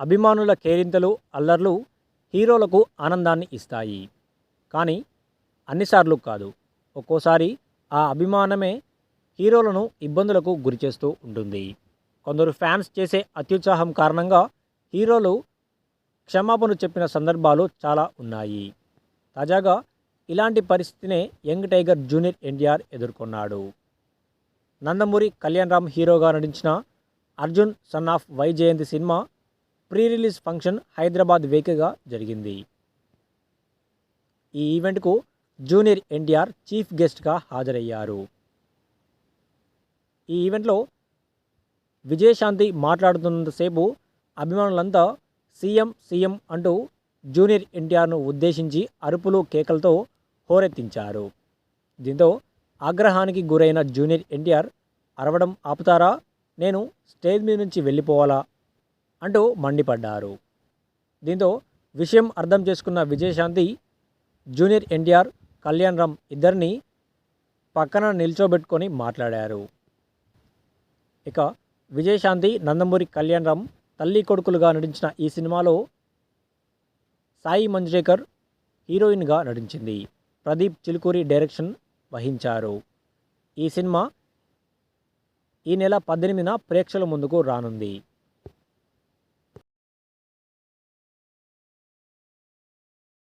అభిమానుల కేరింతలు అల్లర్లు హీరోలకు ఆనందాన్ని ఇస్తాయి. కానీ అన్నిసార్లు కాదు. ఒక్కోసారి ఆ అభిమానమే హీరోలను ఇబ్బందులకు గురిచేస్తూ ఉంటుంది. కొందరు ఫ్యాన్స్ చేసే అత్యుత్సాహం కారణంగా హీరోలు క్షమాపణ చెప్పిన సందర్భాలు చాలా ఉన్నాయి. తాజాగా ఇలాంటి పరిస్థితినే యంగ్ టైగర్ జూనియర్ ఎన్టీఆర్ ఎదుర్కొన్నాడు. నందమూరి కళ్యాణ్ రామ్ హీరోగా నటించిన Arjun son of Vyjayanthi cinema pre release function Hyderabad వేకగా జరిగింది. ఈ ఈవెంట్కు జూనియర్ ఎన్టీఆర్ చీఫ్ గెస్ట్గా హాజరయ్యారు. ఈ ఈవెంట్లో విజయశాంతి మాట్లాడుతున్నంతసేపు అభిమానులంతా సీఎం సీఎం అంటూ జూనియర్ ఎన్టీఆర్ను ఉద్దేశించి అరుపులు కేకలతో హోరెత్తించారు. దీంతో ఆగ్రహానికి గురైన జూనియర్ ఎన్టీఆర్ అరవడం ఆపుతారా? నేను స్టేజ్ మీద నుంచి వెళ్ళిపోవాలా? అంటూ మండిపడ్డారు. దీంతో విషయం అర్థం చేసుకున్న విజయశాంతి జూనియర్ ఎన్టీఆర్ కళ్యాణ్ రామ్ ఇద్దరిని పక్కన నిల్చోబెట్టుకొని మాట్లాడారు. ఇక విజయశాంతి నందమూరి కళ్యాణ్ రామ్ తల్లి కొడుకులుగా నటించిన ఈ సినిమాలో సాయి మంజ్రేకర్ హీరోయిన్గా నటించింది. ప్రదీప్ చిలుకూరి డైరెక్షన్ వహించారు. ఈ సినిమా ఈ నెల పద్దెనిమిదిన ప్రేక్షకుల ముందుకు రానుంది.